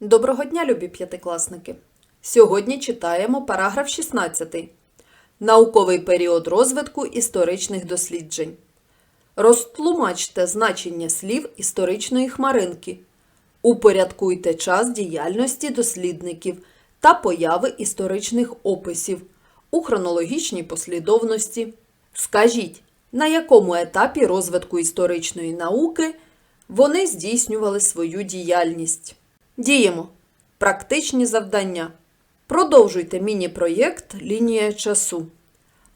Доброго дня, любі п'ятикласники! Сьогодні читаємо параграф 16. Науковий період розвитку історичних досліджень. Розтлумачте значення слів історичної хмаринки. Упорядкуйте час діяльності дослідників та появи історичних описів у хронологічній послідовності. Скажіть, на якому етапі розвитку історичної науки вони здійснювали свою діяльність. Діємо. Практичні завдання. Продовжуйте міні-проєкт Лінія часу.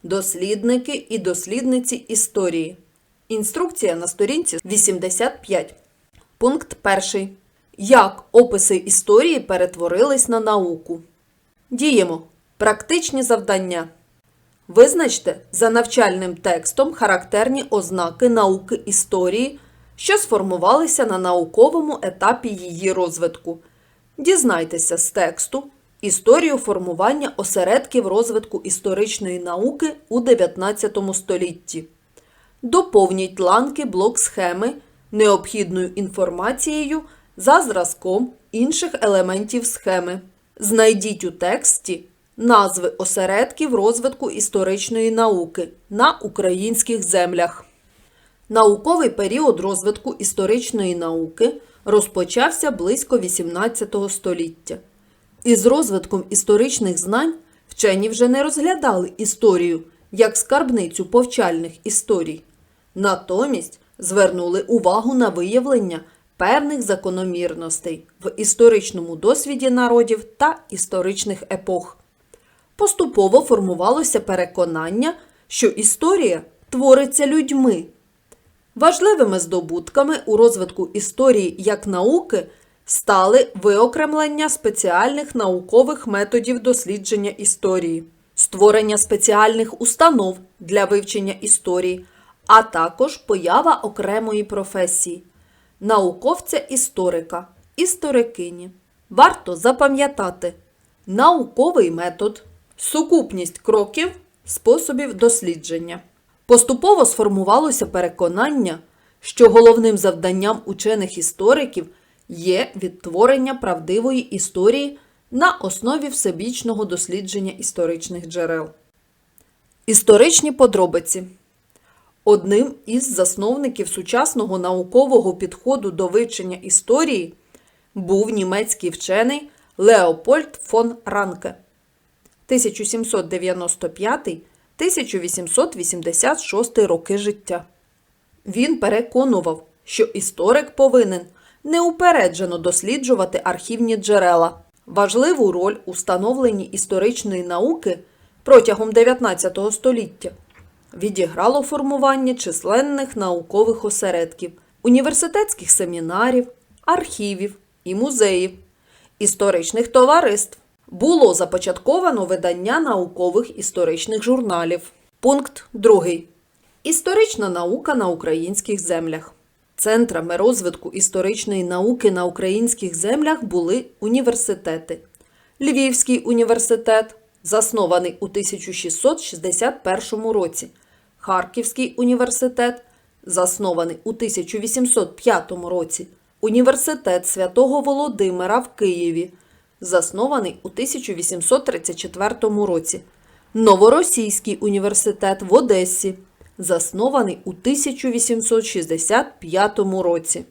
Дослідники і дослідниці історії. Інструкція на сторінці 85. Пункт 1. Як описи історії перетворились на науку? Діємо. Практичні завдання. Визначте за навчальним текстом характерні ознаки науки історії, що сформувалися на науковому етапі її розвитку. Дізнайтеся з тексту історію формування осередків розвитку історичної науки у 19 столітті. Доповніть ланки блок схеми необхідною інформацією за зразком інших елементів схеми. Знайдіть у тексті назви осередків розвитку історичної науки на українських землях. Науковий період розвитку історичної науки розпочався близько XVIII століття. Із розвитком історичних знань вчені вже не розглядали історію як скарбницю повчальних історій. Натомість звернули увагу на виявлення певних закономірностей в історичному досвіді народів та історичних епох. Поступово формувалося переконання, що історія твориться людьми. Важливими здобутками у розвитку історії як науки стали виокремлення спеціальних наукових методів дослідження історії, створення спеціальних установ для вивчення історії, а також поява окремої професії науковця-історика, історикині. Варто запам'ятати науковий метод, сукупність кроків, способів дослідження. Поступово сформувалося переконання, що головним завданням учених істориків є відтворення правдивої історії на основі всебічного дослідження історичних джерел. Історичні подробиці Одним із засновників сучасного наукового підходу до вивчення історії був німецький вчений Леопольд фон Ранке 1795-1886 роки життя. Він переконував, що історик повинен неупереджено досліджувати архівні джерела. Важливу роль у становленні історичної науки протягом 19 століття відіграло формування численних наукових осередків, університетських семінарів, архівів і музеїв, історичних товариств. Було започатковано видання наукових історичних журналів. Пункт 2. Історична наука на українських землях. Центрами розвитку історичної науки на українських землях були університети. Львівський університет, заснований у 1661 році, Харківський університет, заснований у 1805 році, Університет Святого Володимира в Києві, заснований у 1834 році, Новоросійський університет в Одесі, заснований у 1865 році.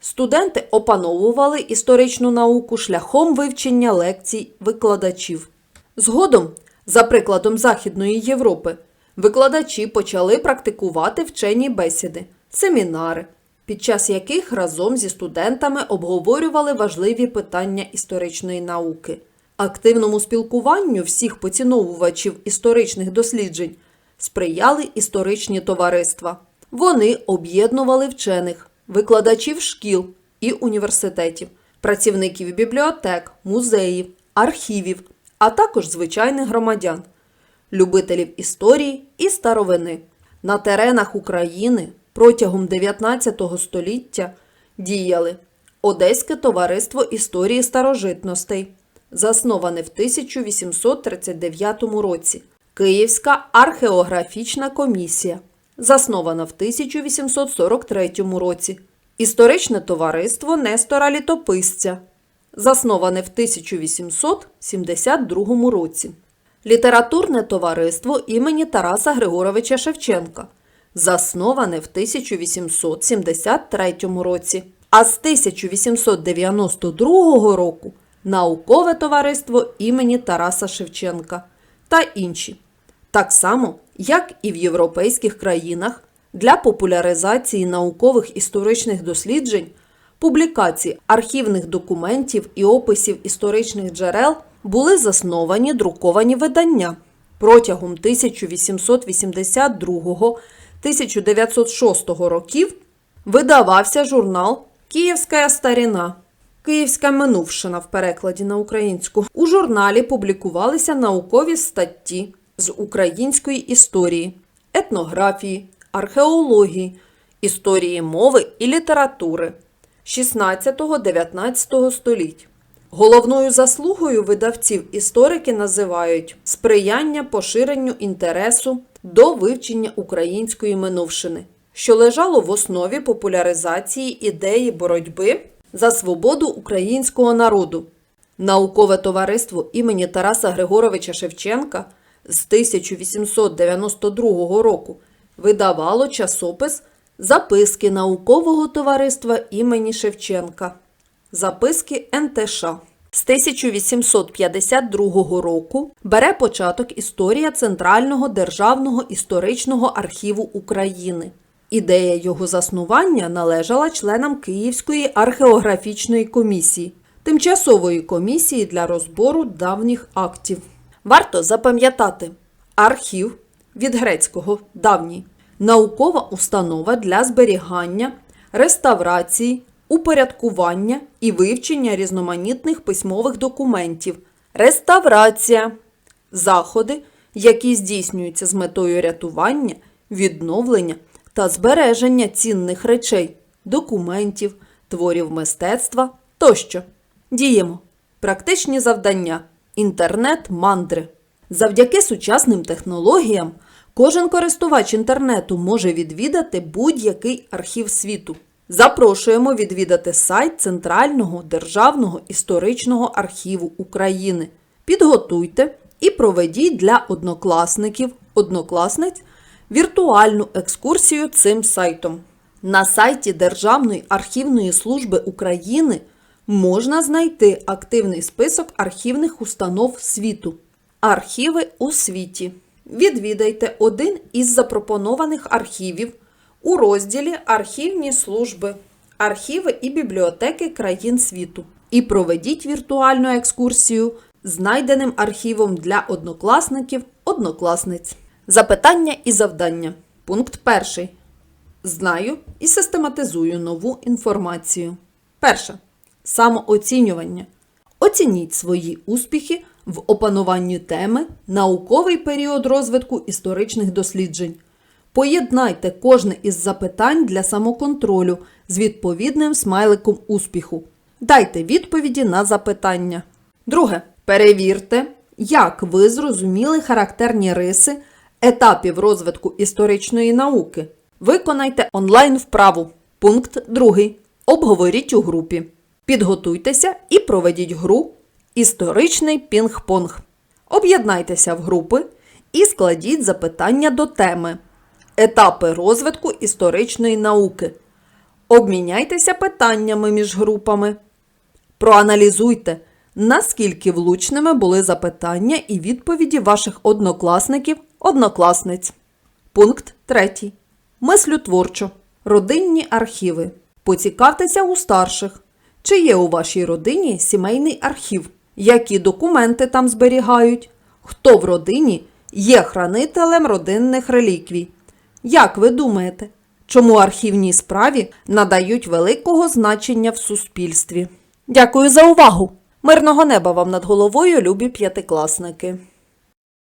Студенти опановували історичну науку шляхом вивчення лекцій викладачів. Згодом, за прикладом Західної Європи, викладачі почали практикувати вчені бесіди, семінари, під час яких разом зі студентами обговорювали важливі питання історичної науки. Активному спілкуванню всіх поціновувачів історичних досліджень сприяли історичні товариства. Вони об'єднували вчених, викладачів шкіл і університетів, працівників бібліотек, музеїв, архівів, а також звичайних громадян, любителів історії і старовини. На теренах України протягом 19 століття діяли Одеське товариство історії старожитностей, засноване в 1839 році, Київська археографічна комісія, заснована в 1843 році, Історичне товариство Нестора Літописця, засноване в 1872 році. Літературне товариство імені Тараса Григоровича Шевченка, засноване в 1873 році. А з 1892 року Наукове товариство імені Тараса Шевченка та інші. Так само, як і в європейських країнах, для популяризації наукових історичних досліджень, публікації архівних документів і описів історичних джерел були засновані друковані видання. Протягом 1882-1906 років видавався журнал Київська старіна. Київська минувшина в перекладі на українську. У журналі публікувалися наукові статті з української історії, етнографії, археології, історії мови і літератури 16-19 століть. Головною заслугою видавців історики називають сприяння поширенню інтересу до вивчення української минувшини, що лежало в основі популяризації ідеї боротьби за свободу українського народу. Наукове товариство імені Тараса Григоровича Шевченка з 1892 року видавало часопис Записки наукового товариства імені Шевченка. Записки НТШ. З 1852 року бере початок історія Центрального державного історичного архіву України. Ідея його заснування належала членам Київської археографічної комісії, тимчасової комісії для розбору давніх актів. Варто запам'ятати, архів від грецького давній наукова установа для зберігання, реставрації, упорядкування і вивчення різноманітних письмових документів, реставрація, заходи, які здійснюються з метою рятування, відновлення та збереження цінних речей, документів, творів мистецтва тощо. Діємо. Практичні завдання. Інтернет-мандри. Завдяки сучасним технологіям кожен користувач інтернету може відвідати будь-який архів світу. Запрошуємо відвідати сайт Центрального державного історичного архіву України. Підготуйте і проведіть для однокласників, однокласниць віртуальну екскурсію цим сайтом. На сайті Державної архівної служби України можна знайти активний список архівних установ світу. Архіви у світі. Відвідайте один із запропонованих архівів у розділі Архівні служби, архіви і бібліотеки країн світу і проведіть віртуальну екскурсію знайденим архівом для однокласників, однокласниць. Запитання і завдання. Пункт перший. Знаю і систематизую нову інформацію. Перше. Самооцінювання. Оцініть свої успіхи в опануванні теми науковий період розвитку історичних досліджень. Поєднайте кожне із запитань для самоконтролю з відповідним смайликом успіху. Дайте відповіді на запитання. Друге. Перевірте, як ви зрозуміли характерні риси етапів розвитку історичної науки. Виконайте онлайн вправу. Пункт 2. Обговоріть у групі. Підготуйтеся і проведіть гру Історичний пінг-понг. Об'єднайтеся в групи і складіть запитання до теми Етапи розвитку історичної науки. Обміняйтеся питаннями між групами. Проаналізуйте, наскільки влучними були запитання і відповіді ваших однокласників, однокласниць. Пункт 3. Мислю творчо. Родинні архіви. Поцікавтеся у старших. Чи є у вашій родині сімейний архів? Які документи там зберігають? Хто в родині є хранителем родинних реліквій? Як ви думаєте, чому архівній справі надають великого значення в суспільстві? Дякую за увагу! Мирного неба вам над головою, любі п'ятикласники!